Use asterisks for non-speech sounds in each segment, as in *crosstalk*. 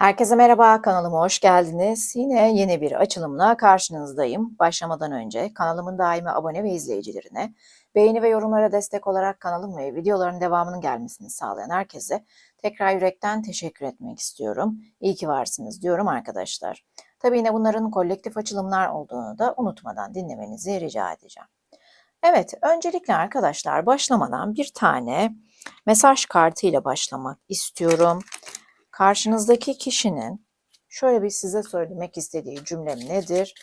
Herkese merhaba, kanalıma hoş geldiniz. Yine yeni bir açılımla karşınızdayım. Başlamadan önce kanalımın daimi abone ve izleyicilerine, beğeni ve yorumlara destek olarak kanalım ve videoların devamının gelmesini sağlayan herkese tekrar yürekten teşekkür etmek istiyorum. İyi ki varsınız diyorum arkadaşlar. Tabii yine bunların kolektif açılımlar olduğunu da unutmadan dinlemenizi rica edeceğim. Evet, öncelikle arkadaşlar başlamadan bir tane mesaj kartı ile başlamak istiyorum karşınızdaki kişinin şöyle bir size söylemek istediği cümle nedir?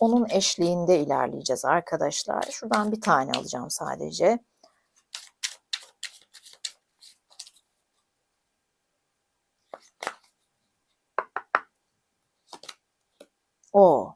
Onun eşliğinde ilerleyeceğiz arkadaşlar. Şuradan bir tane alacağım sadece. O.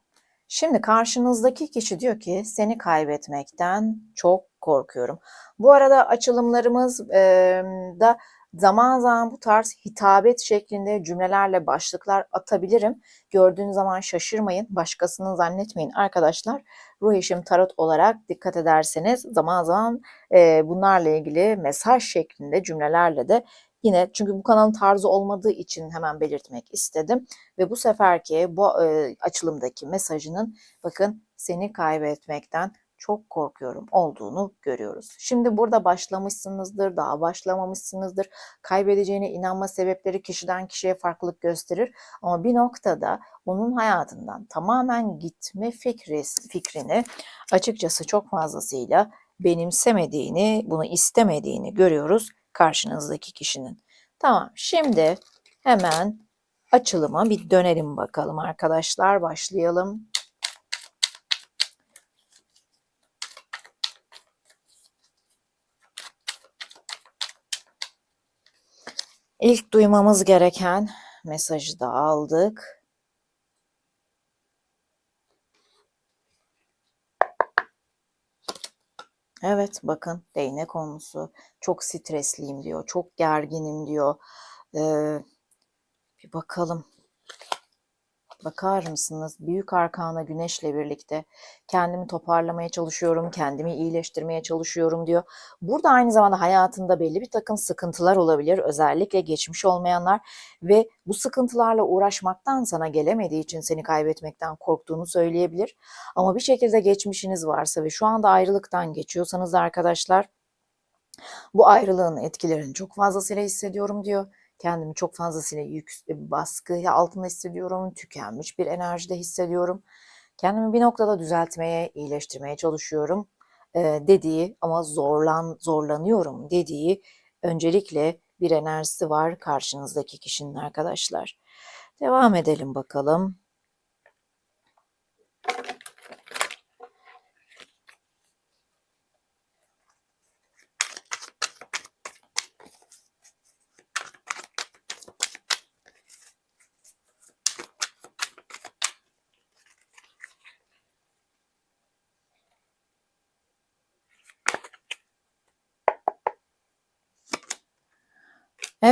Şimdi karşınızdaki kişi diyor ki seni kaybetmekten çok korkuyorum. Bu arada açılımlarımız e, da Zaman zaman bu tarz hitabet şeklinde cümlelerle başlıklar atabilirim. Gördüğünüz zaman şaşırmayın, başkasını zannetmeyin arkadaşlar. Ruh eşim tarot olarak dikkat ederseniz zaman zaman e, bunlarla ilgili mesaj şeklinde cümlelerle de yine çünkü bu kanalın tarzı olmadığı için hemen belirtmek istedim. Ve bu seferki bu e, açılımdaki mesajının bakın seni kaybetmekten çok korkuyorum olduğunu görüyoruz. Şimdi burada başlamışsınızdır, daha başlamamışsınızdır. Kaybedeceğine inanma sebepleri kişiden kişiye farklılık gösterir. Ama bir noktada onun hayatından tamamen gitme fikri, fikrini açıkçası çok fazlasıyla benimsemediğini, bunu istemediğini görüyoruz karşınızdaki kişinin. Tamam şimdi hemen açılıma bir dönelim bakalım arkadaşlar. Başlayalım. İlk duymamız gereken mesajı da aldık. Evet bakın değnek konusu. Çok stresliyim diyor. Çok gerginim diyor. Ee, bir bakalım. Bakar mısınız? Büyük arkana güneşle birlikte kendimi toparlamaya çalışıyorum, kendimi iyileştirmeye çalışıyorum diyor. Burada aynı zamanda hayatında belli bir takım sıkıntılar olabilir. Özellikle geçmiş olmayanlar ve bu sıkıntılarla uğraşmaktan sana gelemediği için seni kaybetmekten korktuğunu söyleyebilir. Ama bir şekilde geçmişiniz varsa ve şu anda ayrılıktan geçiyorsanız da arkadaşlar bu ayrılığın etkilerini çok fazlasıyla hissediyorum diyor kendimi çok fazlasıyla yük, e, baskı altında hissediyorum, tükenmiş bir enerjide hissediyorum. Kendimi bir noktada düzeltmeye, iyileştirmeye çalışıyorum e, dediği ama zorlan zorlanıyorum dediği öncelikle bir enerjisi var karşınızdaki kişinin arkadaşlar. Devam edelim bakalım.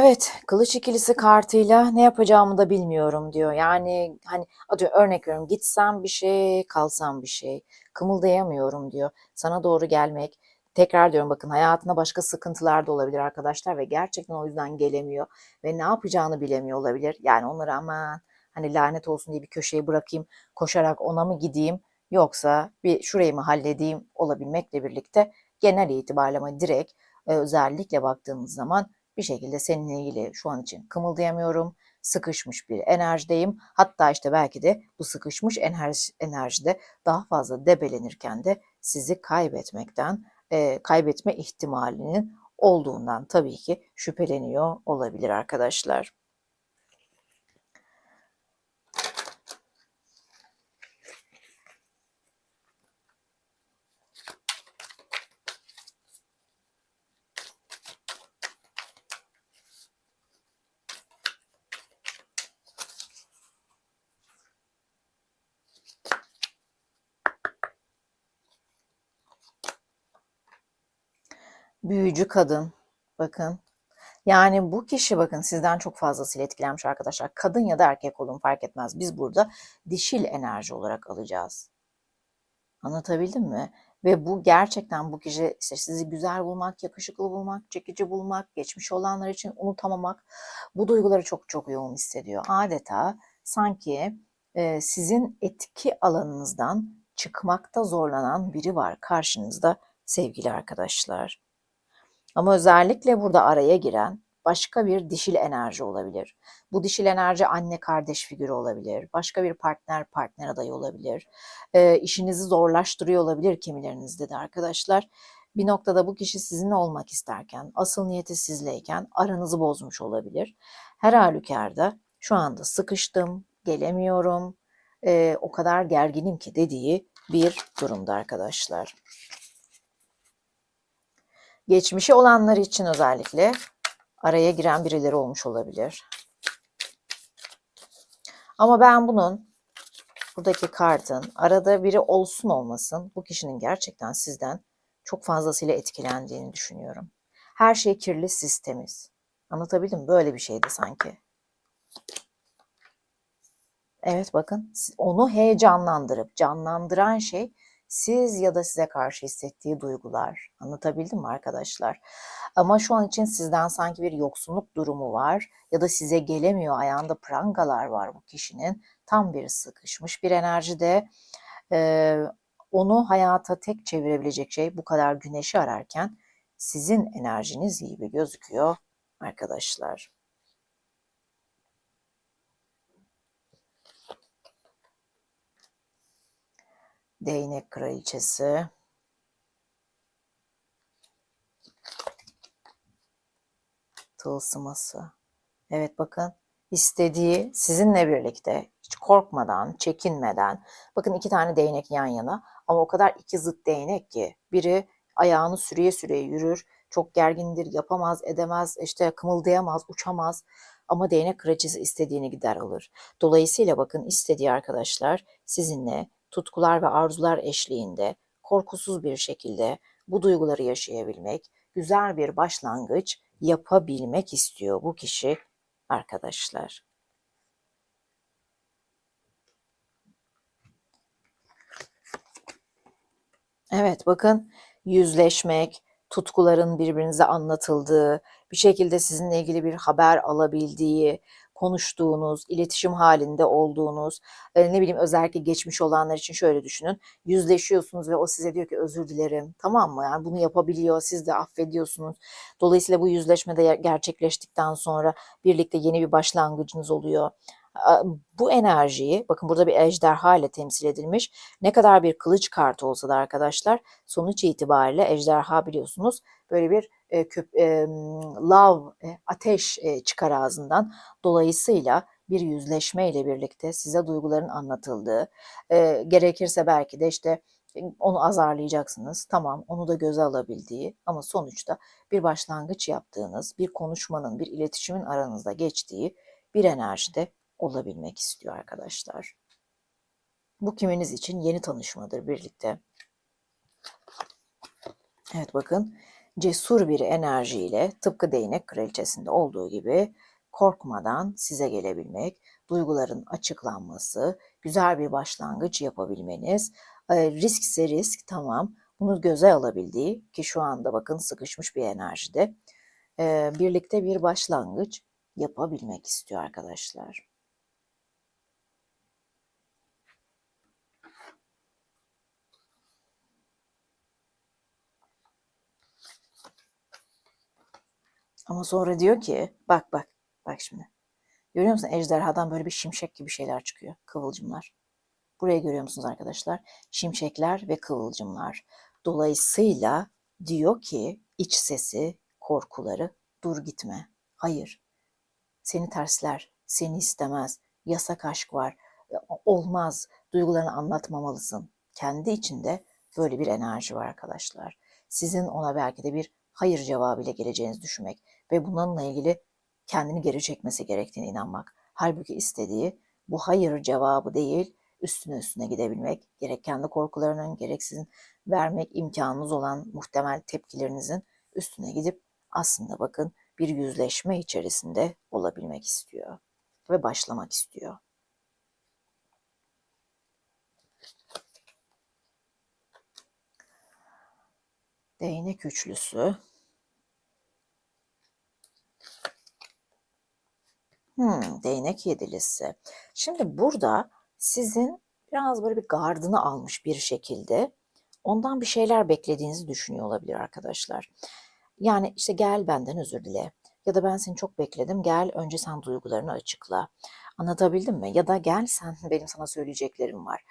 Evet, kılıç ikilisi kartıyla ne yapacağımı da bilmiyorum diyor. Yani hani atıyorum örnek veriyorum gitsem bir şey, kalsam bir şey. Kımıldayamıyorum diyor. Sana doğru gelmek. Tekrar diyorum bakın hayatında başka sıkıntılar da olabilir arkadaşlar ve gerçekten o yüzden gelemiyor ve ne yapacağını bilemiyor olabilir. Yani onları aman hani lanet olsun diye bir köşeye bırakayım, koşarak ona mı gideyim yoksa bir şurayı mı halledeyim olabilmekle birlikte genel itibariyle ama direkt özellikle baktığımız zaman bir şekilde seninle ilgili şu an için kımıldayamıyorum. Sıkışmış bir enerjideyim. Hatta işte belki de bu sıkışmış enerji, enerjide daha fazla debelenirken de sizi kaybetmekten, e, kaybetme ihtimalinin olduğundan tabii ki şüpheleniyor olabilir arkadaşlar. Büyücü kadın. Bakın. Yani bu kişi bakın sizden çok fazlasıyla etkilenmiş arkadaşlar. Kadın ya da erkek olun fark etmez. Biz burada dişil enerji olarak alacağız. Anlatabildim mi? Ve bu gerçekten bu kişi işte sizi güzel bulmak, yakışıklı bulmak, çekici bulmak, geçmiş olanlar için unutamamak bu duyguları çok çok yoğun hissediyor. Adeta sanki e, sizin etki alanınızdan çıkmakta zorlanan biri var karşınızda sevgili arkadaşlar. Ama özellikle burada araya giren başka bir dişil enerji olabilir. Bu dişil enerji anne kardeş figürü olabilir. Başka bir partner partner adayı olabilir. E, işinizi zorlaştırıyor olabilir kimilerinizde de arkadaşlar. Bir noktada bu kişi sizinle olmak isterken, asıl niyeti sizleyken aranızı bozmuş olabilir. Her halükarda şu anda sıkıştım, gelemiyorum, e, o kadar gerginim ki dediği bir durumda arkadaşlar. Geçmişi olanlar için özellikle araya giren birileri olmuş olabilir. Ama ben bunun buradaki kartın arada biri olsun olmasın bu kişinin gerçekten sizden çok fazlasıyla etkilendiğini düşünüyorum. Her şey kirli sistemiz. Anlatabildim mi? Böyle bir şeydi sanki. Evet bakın onu heyecanlandırıp canlandıran şey siz ya da size karşı hissettiği duygular. Anlatabildim mi arkadaşlar? Ama şu an için sizden sanki bir yoksunluk durumu var ya da size gelemiyor ayağında prangalar var bu kişinin. Tam bir sıkışmış bir enerjide. Ee, onu hayata tek çevirebilecek şey bu kadar güneşi ararken sizin enerjiniz gibi gözüküyor arkadaşlar. Değnek kraliçesi. Tılsıması. Evet bakın istediği sizinle birlikte hiç korkmadan, çekinmeden. Bakın iki tane değnek yan yana ama o kadar iki zıt değnek ki biri ayağını sürüye sürüye yürür. Çok gergindir, yapamaz, edemez, işte kımıldayamaz, uçamaz. Ama değnek kraliçesi istediğini gider alır. Dolayısıyla bakın istediği arkadaşlar sizinle tutkular ve arzular eşliğinde korkusuz bir şekilde bu duyguları yaşayabilmek, güzel bir başlangıç yapabilmek istiyor bu kişi arkadaşlar. Evet bakın yüzleşmek, tutkuların birbirinize anlatıldığı, bir şekilde sizinle ilgili bir haber alabildiği, konuştuğunuz, iletişim halinde olduğunuz, e, ne bileyim özellikle geçmiş olanlar için şöyle düşünün. Yüzleşiyorsunuz ve o size diyor ki özür dilerim. Tamam mı? Yani bunu yapabiliyor. Siz de affediyorsunuz. Dolayısıyla bu yüzleşme gerçekleştikten sonra birlikte yeni bir başlangıcınız oluyor bu enerjiyi bakın burada bir ejderha ile temsil edilmiş. Ne kadar bir kılıç kartı olsa da arkadaşlar sonuç itibariyle ejderha biliyorsunuz böyle bir e, köp, e, lav, e, ateş e, çıkar ağzından. Dolayısıyla bir yüzleşme ile birlikte size duyguların anlatıldığı, e, gerekirse belki de işte onu azarlayacaksınız. Tamam onu da göze alabildiği ama sonuçta bir başlangıç yaptığınız, bir konuşmanın, bir iletişimin aranızda geçtiği bir enerjide olabilmek istiyor arkadaşlar. Bu kiminiz için yeni tanışmadır birlikte. Evet bakın cesur bir enerjiyle tıpkı değnek kraliçesinde olduğu gibi korkmadan size gelebilmek, duyguların açıklanması, güzel bir başlangıç yapabilmeniz, e, riskse risk tamam bunu göze alabildiği ki şu anda bakın sıkışmış bir enerjide e, birlikte bir başlangıç yapabilmek istiyor arkadaşlar. Ama sonra diyor ki bak bak bak şimdi. Görüyor musun ejderhadan böyle bir şimşek gibi şeyler çıkıyor. Kıvılcımlar. Buraya görüyor musunuz arkadaşlar? Şimşekler ve kıvılcımlar. Dolayısıyla diyor ki iç sesi, korkuları dur gitme. Hayır. Seni tersler, seni istemez. Yasak aşk var. Olmaz. Duygularını anlatmamalısın. Kendi içinde böyle bir enerji var arkadaşlar. Sizin ona belki de bir hayır cevabıyla geleceğinizi düşünmek ve bununla ilgili kendini geri çekmesi gerektiğine inanmak. Halbuki istediği bu hayır cevabı değil, üstüne üstüne gidebilmek, gerek kendi korkularının, gerek sizin vermek imkanınız olan muhtemel tepkilerinizin üstüne gidip aslında bakın bir yüzleşme içerisinde olabilmek istiyor ve başlamak istiyor. Değnek üçlüsü. Hmm, değnek yedilisi. Şimdi burada sizin biraz böyle bir gardını almış bir şekilde ondan bir şeyler beklediğinizi düşünüyor olabilir arkadaşlar. Yani işte gel benden özür dile ya da ben seni çok bekledim gel önce sen duygularını açıkla. Anlatabildim mi? Ya da gel sen *laughs* benim sana söyleyeceklerim var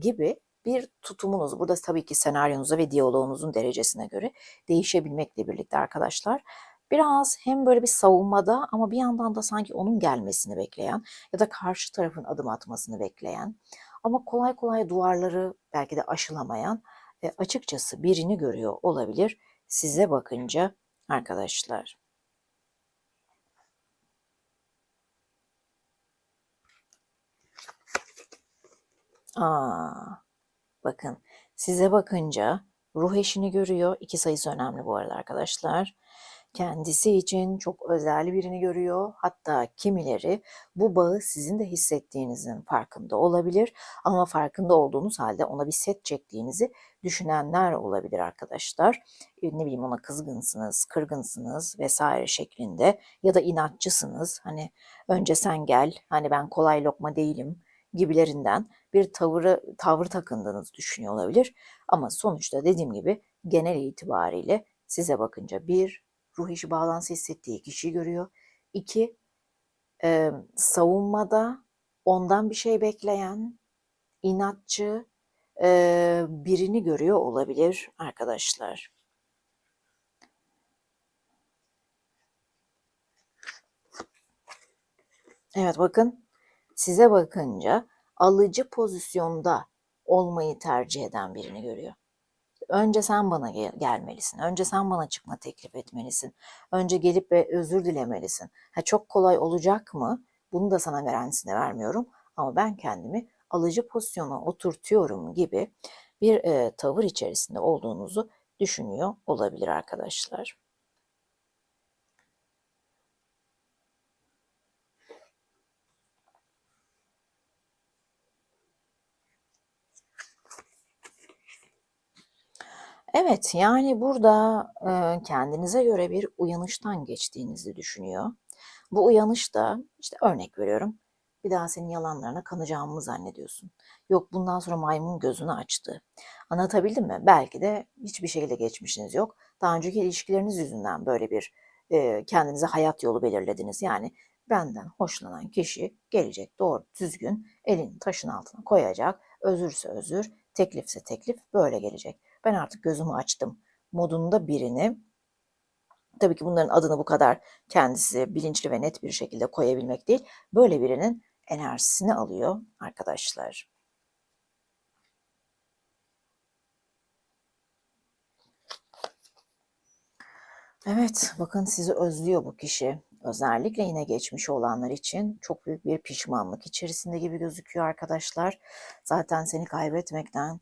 gibi bir tutumunuz. Burada tabii ki senaryonuza ve diyaloğunuzun derecesine göre değişebilmekle birlikte arkadaşlar. Biraz hem böyle bir savunmada ama bir yandan da sanki onun gelmesini bekleyen ya da karşı tarafın adım atmasını bekleyen ama kolay kolay duvarları belki de aşılamayan e, açıkçası birini görüyor olabilir size bakınca arkadaşlar. Aa, bakın size bakınca ruh eşini görüyor. İki sayısı önemli bu arada arkadaşlar kendisi için çok özel birini görüyor. Hatta kimileri bu bağı sizin de hissettiğinizin farkında olabilir ama farkında olduğunuz halde ona bir set çektiğinizi düşünenler olabilir arkadaşlar. E, ne bileyim ona kızgınsınız, kırgınsınız vesaire şeklinde ya da inatçısınız. Hani önce sen gel, hani ben kolay lokma değilim gibilerinden bir tavırı tavır takındığınızı düşünüyor olabilir. Ama sonuçta dediğim gibi genel itibariyle size bakınca bir ruh işi bağlantısı hissettiği kişiyi görüyor. İki, e, savunmada ondan bir şey bekleyen, inatçı e, birini görüyor olabilir arkadaşlar. Evet bakın size bakınca alıcı pozisyonda olmayı tercih eden birini görüyor. Önce sen bana gel- gelmelisin. Önce sen bana çıkma teklif etmelisin. Önce gelip ve özür dilemelisin. Ha, çok kolay olacak mı? Bunu da sana garantisini vermiyorum. Ama ben kendimi alıcı pozisyona oturtuyorum gibi bir e, tavır içerisinde olduğunuzu düşünüyor olabilir arkadaşlar. Evet, yani burada, eee, kendinize göre bir uyanıştan geçtiğinizi düşünüyor. Bu uyanış da, işte, örnek veriyorum, bir daha senin yalanlarına kanacağımı mı zannediyorsun? Yok, bundan sonra maymun gözünü açtı. Anlatabildim mi? Belki de hiçbir şekilde geçmişiniz yok. Daha önceki ilişkileriniz yüzünden böyle bir, eee, kendinize hayat yolu belirlediniz. Yani benden hoşlanan kişi gelecek doğru düzgün elini taşın altına koyacak, özürse özür, teklifse teklif böyle gelecek ben artık gözümü açtım modunda birini tabii ki bunların adını bu kadar kendisi bilinçli ve net bir şekilde koyabilmek değil. Böyle birinin enerjisini alıyor arkadaşlar. Evet, bakın sizi özlüyor bu kişi. Özellikle yine geçmiş olanlar için çok büyük bir pişmanlık içerisinde gibi gözüküyor arkadaşlar. Zaten seni kaybetmekten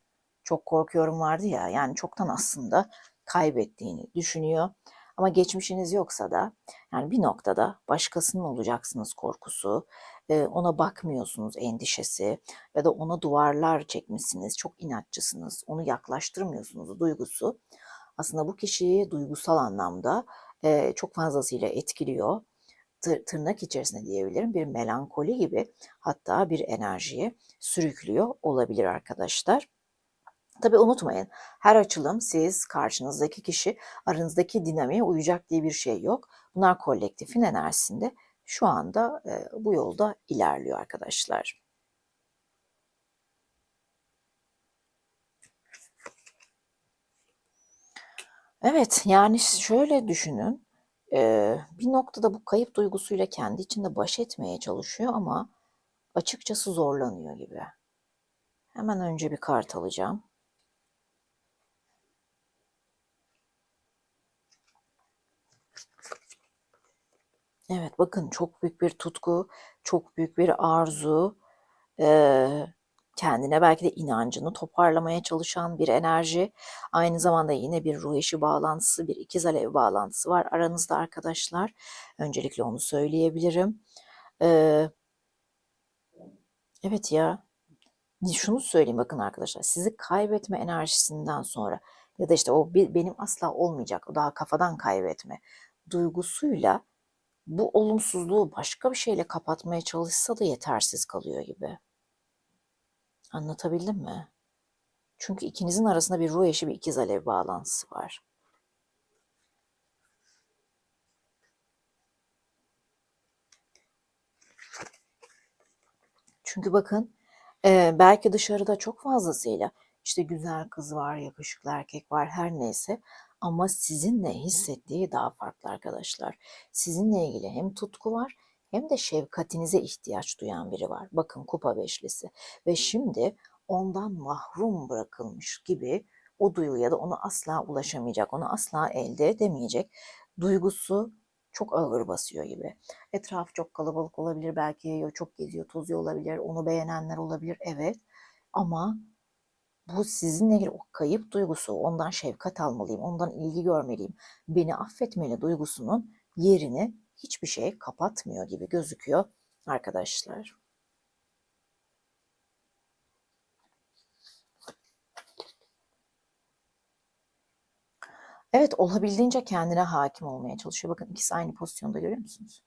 çok korkuyorum vardı ya yani çoktan aslında kaybettiğini düşünüyor. Ama geçmişiniz yoksa da yani bir noktada başkasının olacaksınız korkusu, ona bakmıyorsunuz endişesi ya da ona duvarlar çekmişsiniz, çok inatçısınız, onu yaklaştırmıyorsunuz duygusu. Aslında bu kişiyi duygusal anlamda çok fazlasıyla etkiliyor. Tırnak içerisinde diyebilirim bir melankoli gibi hatta bir enerjiye sürüklüyor olabilir arkadaşlar. Tabii unutmayın her açılım siz karşınızdaki kişi aranızdaki dinamiğe uyacak diye bir şey yok. Bunlar kolektifin enerjisinde şu anda e, bu yolda ilerliyor arkadaşlar. Evet yani şöyle düşünün e, bir noktada bu kayıp duygusuyla kendi içinde baş etmeye çalışıyor ama açıkçası zorlanıyor gibi. Hemen önce bir kart alacağım. Evet, bakın çok büyük bir tutku, çok büyük bir arzu, eee, kendine belki de inancını toparlamaya çalışan bir enerji. Aynı zamanda yine bir ruh eşi bağlantısı, bir ikiz alev bağlantısı var aranızda arkadaşlar. Öncelikle onu söyleyebilirim. Eee Evet ya, şunu söyleyeyim bakın arkadaşlar, sizi kaybetme enerjisinden sonra ya da işte o benim asla olmayacak, o daha kafadan kaybetme duygusuyla bu olumsuzluğu başka bir şeyle kapatmaya çalışsa da yetersiz kalıyor gibi. Anlatabildim mi? Çünkü ikinizin arasında bir ruh eşi bir ikiz alev bağlantısı var. Çünkü bakın belki dışarıda çok fazlasıyla işte güzel kız var, yakışıklı erkek var her neyse ama sizinle hissettiği daha farklı arkadaşlar. Sizinle ilgili hem tutku var hem de şefkatinize ihtiyaç duyan biri var. Bakın kupa beşlisi ve şimdi ondan mahrum bırakılmış gibi o duyguya da onu asla ulaşamayacak, onu asla elde edemeyecek duygusu çok ağır basıyor gibi. Etraf çok kalabalık olabilir, belki çok geziyor, tozuyor olabilir, onu beğenenler olabilir, evet. Ama bu sizinle ilgili o kayıp duygusu, ondan şefkat almalıyım, ondan ilgi görmeliyim, beni affetmeli duygusunun yerini hiçbir şey kapatmıyor gibi gözüküyor arkadaşlar. Evet olabildiğince kendine hakim olmaya çalışıyor. Bakın ikisi aynı pozisyonda görüyor musunuz?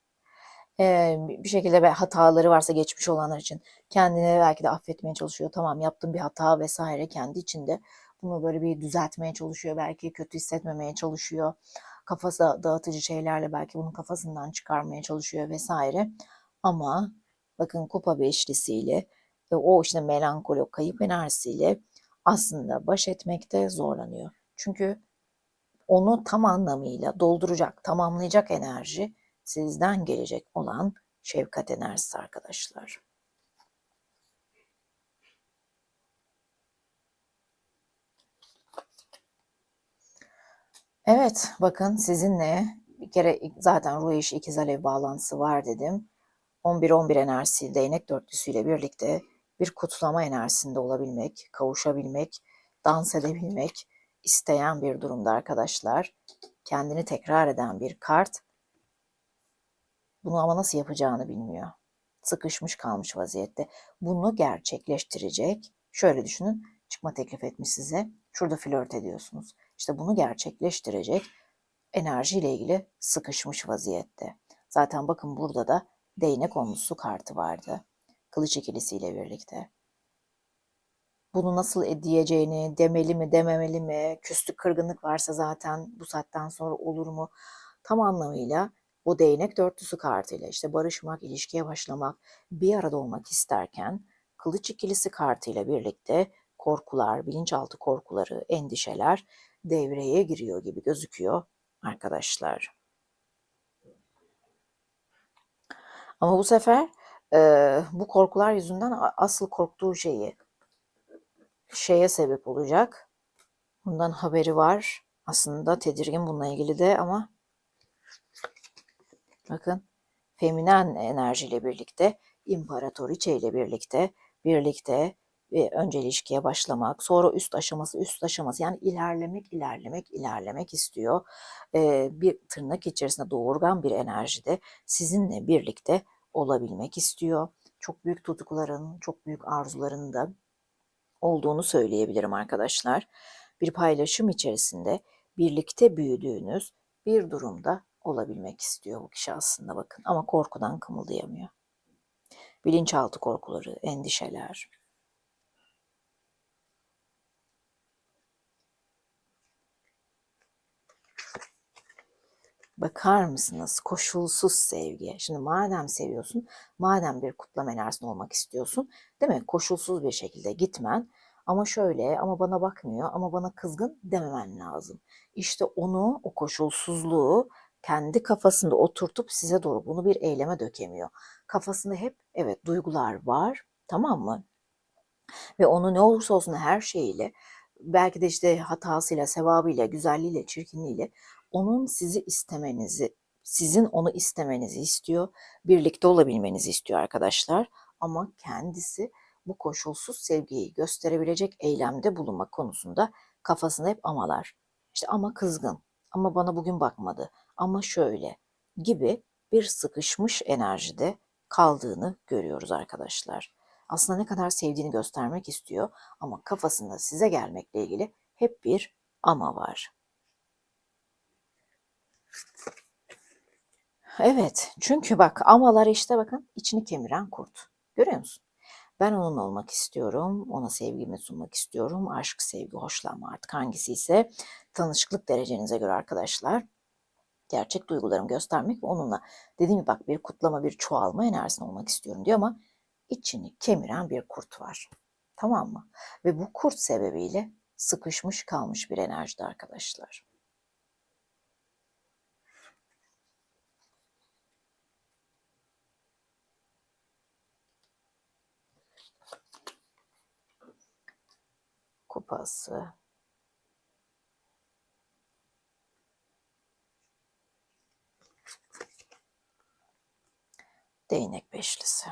Ee, bir şekilde hataları varsa geçmiş olanlar için kendini belki de affetmeye çalışıyor. Tamam yaptığım bir hata vesaire kendi içinde bunu böyle bir düzeltmeye çalışıyor. Belki kötü hissetmemeye çalışıyor. Kafası dağıtıcı şeylerle belki bunu kafasından çıkarmaya çalışıyor vesaire. Ama bakın kupa beşlisiyle ve o işte melankoli, kayıp enerjisiyle aslında baş etmekte zorlanıyor. Çünkü onu tam anlamıyla dolduracak, tamamlayacak enerji sizden gelecek olan şefkat enerjisi arkadaşlar. Evet, bakın sizinle bir kere zaten ruh eşi ikiz alev bağlantısı var dedim. 11-11 enerjisi değnek dörtlüsüyle birlikte bir kutlama enerjisinde olabilmek, kavuşabilmek, dans edebilmek isteyen bir durumda arkadaşlar. Kendini tekrar eden bir kart. Bunu ama nasıl yapacağını bilmiyor. Sıkışmış kalmış vaziyette. Bunu gerçekleştirecek. Şöyle düşünün. Çıkma teklif etmiş size. Şurada flört ediyorsunuz. İşte bunu gerçekleştirecek enerjiyle ilgili sıkışmış vaziyette. Zaten bakın burada da değnek onlusu kartı vardı. Kılıç ikilisiyle birlikte. Bunu nasıl diyeceğini, demeli mi, dememeli mi, küslük, kırgınlık varsa zaten bu saatten sonra olur mu? Tam anlamıyla o değnek dörtlüsü kartıyla işte barışmak, ilişkiye başlamak, bir arada olmak isterken kılıç ikilisi kartıyla birlikte korkular, bilinçaltı korkuları, endişeler devreye giriyor gibi gözüküyor arkadaşlar. Ama bu sefer e, bu korkular yüzünden asıl korktuğu şeyi şeye sebep olacak. Bundan haberi var. Aslında tedirgin bununla ilgili de ama bakın feminen enerjiyle birlikte imparatoriçe ile birlikte birlikte ve önce ilişkiye başlamak, sonra üst aşaması, üst aşaması yani ilerlemek, ilerlemek, ilerlemek istiyor. Ee, bir tırnak içerisinde doğurgan bir enerjide sizinle birlikte olabilmek istiyor. Çok büyük tutkuların, çok büyük arzuların da olduğunu söyleyebilirim arkadaşlar. Bir paylaşım içerisinde birlikte büyüdüğünüz bir durumda olabilmek istiyor bu kişi aslında bakın ama korkudan kımıldayamıyor. Bilinçaltı korkuları, endişeler, Bakar mısınız? Koşulsuz sevgi. Şimdi madem seviyorsun, madem bir kutlama enerjisinde olmak istiyorsun, değil mi? Koşulsuz bir şekilde gitmen ama şöyle ama bana bakmıyor ama bana kızgın dememen lazım. İşte onu, o koşulsuzluğu kendi kafasında oturtup size doğru bunu bir eyleme dökemiyor. Kafasında hep evet duygular var tamam mı? Ve onu ne olursa olsun her şeyiyle belki de işte hatasıyla, sevabıyla, güzelliğiyle, çirkinliğiyle onun sizi istemenizi, sizin onu istemenizi istiyor. Birlikte olabilmenizi istiyor arkadaşlar. Ama kendisi bu koşulsuz sevgiyi gösterebilecek eylemde bulunmak konusunda kafasında hep amalar. İşte ama kızgın, ama bana bugün bakmadı, ama şöyle gibi bir sıkışmış enerjide kaldığını görüyoruz arkadaşlar. Aslında ne kadar sevdiğini göstermek istiyor ama kafasında size gelmekle ilgili hep bir ama var. Evet, çünkü bak amalar işte bakın içini kemiren kurt. Görüyor musun? Ben onunla olmak istiyorum, ona sevgimi sunmak istiyorum. Aşk, sevgi, hoşlanma artık hangisi ise tanışıklık derecenize göre arkadaşlar. Gerçek duygularımı göstermek ve onunla dediğim gibi bak bir kutlama, bir çoğalma enerjisinde olmak istiyorum diyor ama içini kemiren bir kurt var. Tamam mı? Ve bu kurt sebebiyle sıkışmış kalmış bir enerjide arkadaşlar. Kupası. Değnek beşlisi.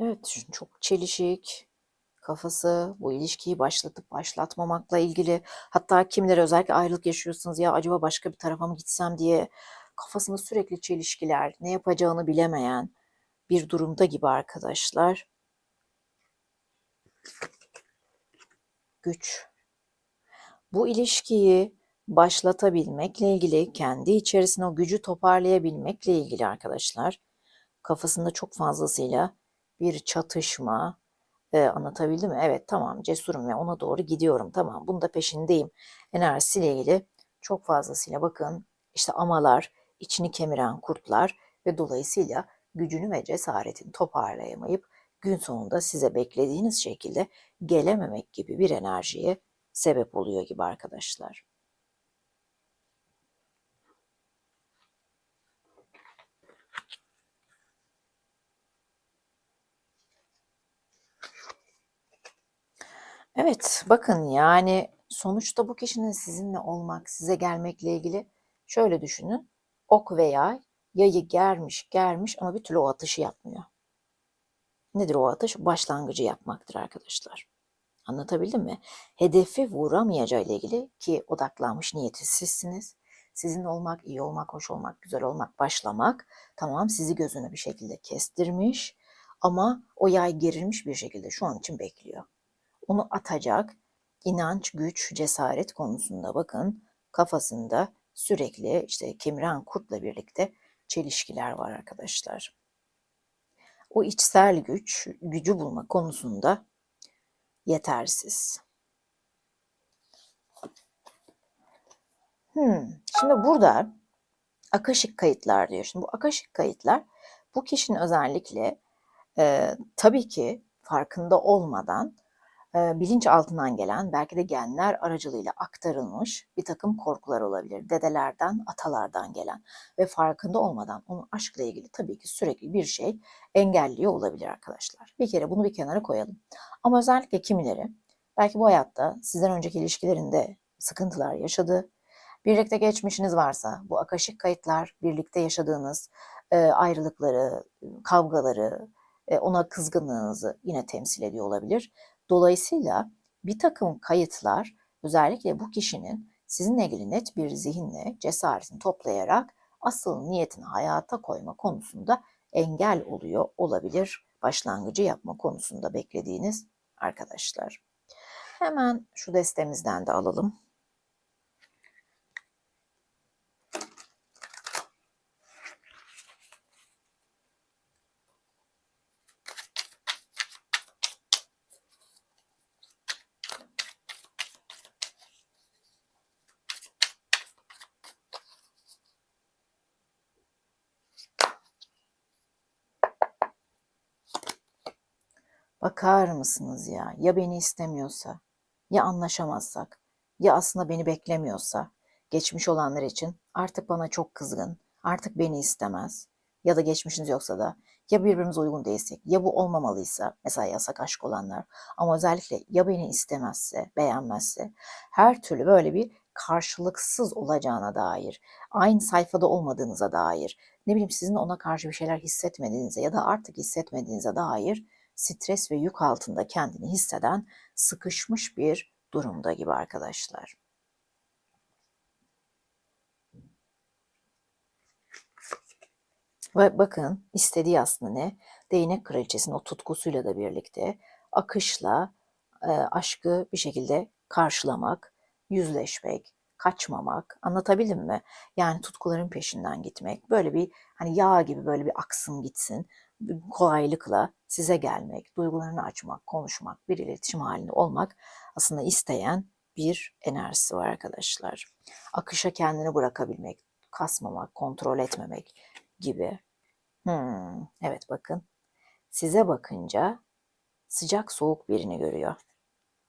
Evet, çok çelişik. Kafası bu ilişkiyi başlatıp başlatmamakla ilgili. Hatta kimileri özellikle ayrılık yaşıyorsunuz ya acaba başka bir tarafa mı gitsem diye kafasında sürekli çelişkiler, ne yapacağını bilemeyen bir durumda gibi arkadaşlar. Güç. Bu ilişkiyi başlatabilmekle ilgili, kendi içerisinde o gücü toparlayabilmekle ilgili arkadaşlar. Kafasında çok fazlasıyla bir çatışma, e, anlatabildim mi? Evet tamam cesurum ve ona doğru gidiyorum tamam bunu da peşindeyim. Enerjisiyle ilgili çok fazlasıyla bakın işte amalar, içini kemiren kurtlar ve dolayısıyla gücünü ve cesaretini toparlayamayıp gün sonunda size beklediğiniz şekilde gelememek gibi bir enerjiye sebep oluyor gibi arkadaşlar. Evet, bakın yani sonuçta bu kişinin sizinle olmak, size gelmekle ilgili şöyle düşünün. Ok ve yay yayı germiş, germiş ama bir türlü o atışı yapmıyor. Nedir o atış? Başlangıcı yapmaktır arkadaşlar. Anlatabildim mi? Hedefi vuramayacağı ile ilgili ki odaklanmış niyeti sizsiniz. Sizin olmak, iyi olmak, hoş olmak, güzel olmak, başlamak tamam sizi gözüne bir şekilde kestirmiş ama o yay gerilmiş bir şekilde şu an için bekliyor onu atacak inanç, güç, cesaret konusunda bakın kafasında sürekli işte kemiren kurtla birlikte çelişkiler var arkadaşlar. O içsel güç, gücü bulma konusunda yetersiz. Hmm. Şimdi burada akaşik kayıtlar diyor. Şimdi bu akaşik kayıtlar bu kişinin özellikle e, tabii ki farkında olmadan bilinç altından gelen belki de genler aracılığıyla aktarılmış bir takım korkular olabilir. Dedelerden, atalardan gelen ve farkında olmadan onun aşkla ilgili tabii ki sürekli bir şey engelliyor olabilir arkadaşlar. Bir kere bunu bir kenara koyalım. Ama özellikle kimileri belki bu hayatta sizden önceki ilişkilerinde sıkıntılar yaşadı. Birlikte geçmişiniz varsa bu akaşik kayıtlar birlikte yaşadığınız ayrılıkları, kavgaları, ona kızgınlığınızı yine temsil ediyor olabilir. Dolayısıyla bir takım kayıtlar özellikle bu kişinin sizinle ilgili net bir zihinle cesaretini toplayarak asıl niyetini hayata koyma konusunda engel oluyor olabilir. Başlangıcı yapma konusunda beklediğiniz arkadaşlar. Hemen şu destemizden de alalım. Bakar mısınız ya? Ya beni istemiyorsa, ya anlaşamazsak, ya aslında beni beklemiyorsa, geçmiş olanlar için artık bana çok kızgın, artık beni istemez. Ya da geçmişiniz yoksa da ya birbirimize uygun değilsek, ya bu olmamalıysa, mesela yasak aşk olanlar ama özellikle ya beni istemezse, beğenmezse, her türlü böyle bir karşılıksız olacağına dair, aynı sayfada olmadığınıza dair, ne bileyim sizin ona karşı bir şeyler hissetmediğinize ya da artık hissetmediğinize dair stres ve yük altında kendini hisseden sıkışmış bir durumda gibi arkadaşlar. Ve bakın istediği aslında ne? Değnek kraliçesinin o tutkusuyla da birlikte akışla e, aşkı bir şekilde karşılamak, yüzleşmek, kaçmamak. Anlatabildim mi? Yani tutkuların peşinden gitmek. Böyle bir hani yağ gibi böyle bir aksın gitsin. Kolaylıkla size gelmek, duygularını açmak, konuşmak, bir iletişim halinde olmak aslında isteyen bir enerjisi var arkadaşlar. Akışa kendini bırakabilmek, kasmamak, kontrol etmemek gibi. Hmm, evet bakın. Size bakınca sıcak soğuk birini görüyor.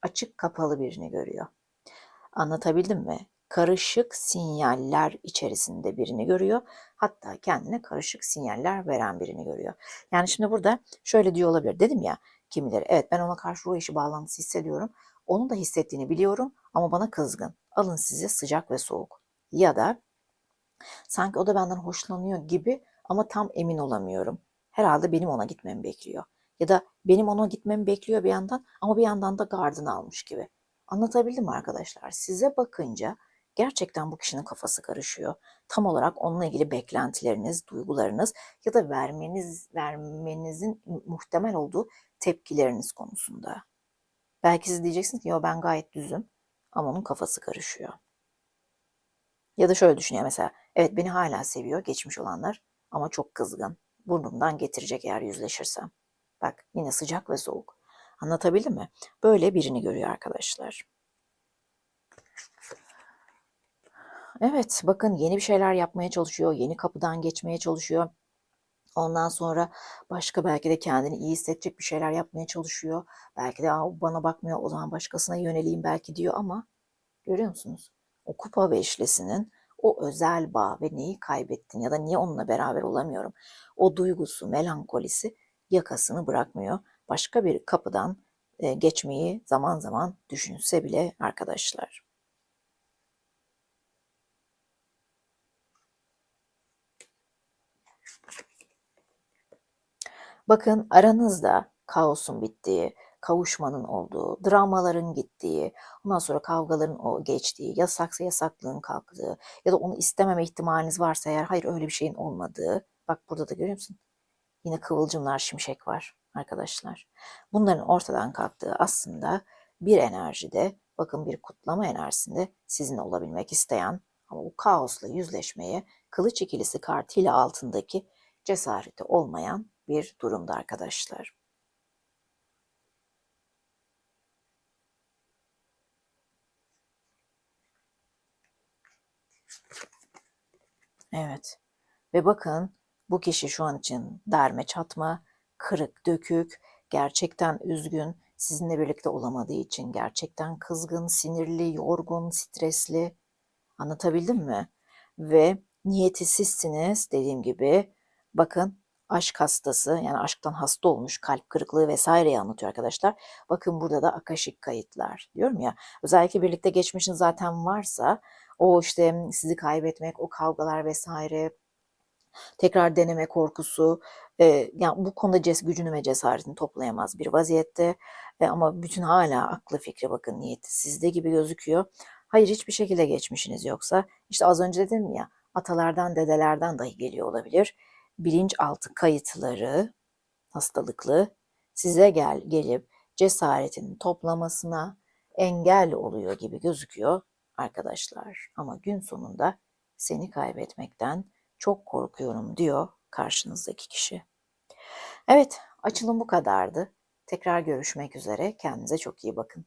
Açık kapalı birini görüyor. Anlatabildim mi? Karışık sinyaller içerisinde birini görüyor. Hatta kendine karışık sinyaller veren birini görüyor. Yani şimdi burada şöyle diyor olabilir. Dedim ya kimileri evet ben ona karşı ruh eşi bağlantısı hissediyorum. Onun da hissettiğini biliyorum ama bana kızgın. Alın size sıcak ve soğuk. Ya da sanki o da benden hoşlanıyor gibi ama tam emin olamıyorum. Herhalde benim ona gitmemi bekliyor. Ya da benim ona gitmemi bekliyor bir yandan ama bir yandan da gardını almış gibi. Anlatabildim mi arkadaşlar? Size bakınca gerçekten bu kişinin kafası karışıyor. Tam olarak onunla ilgili beklentileriniz, duygularınız ya da vermeniz vermenizin muhtemel olduğu tepkileriniz konusunda. Belki siz diyeceksiniz ki yo ben gayet düzüm ama onun kafası karışıyor. Ya da şöyle düşünüyor mesela. Evet beni hala seviyor geçmiş olanlar ama çok kızgın. Burnumdan getirecek eğer yüzleşirsem. Bak yine sıcak ve soğuk. Anlatabildim mi? Böyle birini görüyor arkadaşlar. Evet bakın yeni bir şeyler yapmaya çalışıyor. Yeni kapıdan geçmeye çalışıyor. Ondan sonra başka belki de kendini iyi hissedecek bir şeyler yapmaya çalışıyor. Belki de bana bakmıyor o zaman başkasına yöneleyim belki diyor ama görüyor musunuz? O kupa beşlisinin o özel bağ ve neyi kaybettin ya da niye onunla beraber olamıyorum? O duygusu, melankolisi yakasını bırakmıyor. Başka bir kapıdan geçmeyi zaman zaman düşünse bile arkadaşlar. Bakın aranızda kaosun bittiği, kavuşmanın olduğu, dramaların gittiği, ondan sonra kavgaların o geçtiği, yasaksa yasaklığın kalktığı ya da onu istememe ihtimaliniz varsa eğer hayır öyle bir şeyin olmadığı. Bak burada da görüyor musun? Yine kıvılcımlar, şimşek var arkadaşlar. Bunların ortadan kalktığı aslında bir enerjide, bakın bir kutlama enerjisinde sizinle olabilmek isteyen ama bu kaosla yüzleşmeye kılıç ikilisi kartıyla altındaki cesareti olmayan bir durumda arkadaşlar. Evet. Ve bakın bu kişi şu an için derme çatma, kırık dökük, gerçekten üzgün, sizinle birlikte olamadığı için gerçekten kızgın, sinirli, yorgun, stresli. Anlatabildim mi? Ve niyeti sizsiniz dediğim gibi. Bakın aşk hastası yani aşktan hasta olmuş kalp kırıklığı vesaireyi anlatıyor arkadaşlar. Bakın burada da akaşik kayıtlar diyorum ya. Özellikle birlikte geçmişin zaten varsa o işte sizi kaybetmek, o kavgalar vesaire, tekrar deneme korkusu, e, yani bu konuda ces gücünü ve cesaretini toplayamaz bir vaziyette. E, ama bütün hala aklı fikri bakın niyeti sizde gibi gözüküyor. Hayır hiçbir şekilde geçmişiniz yoksa işte az önce dedim ya atalardan dedelerden dahi geliyor olabilir. Bilinçaltı kayıtları hastalıklı size gel gelip cesaretini toplamasına engel oluyor gibi gözüküyor arkadaşlar. Ama gün sonunda seni kaybetmekten çok korkuyorum diyor karşınızdaki kişi. Evet, açılım bu kadardı. Tekrar görüşmek üzere. Kendinize çok iyi bakın.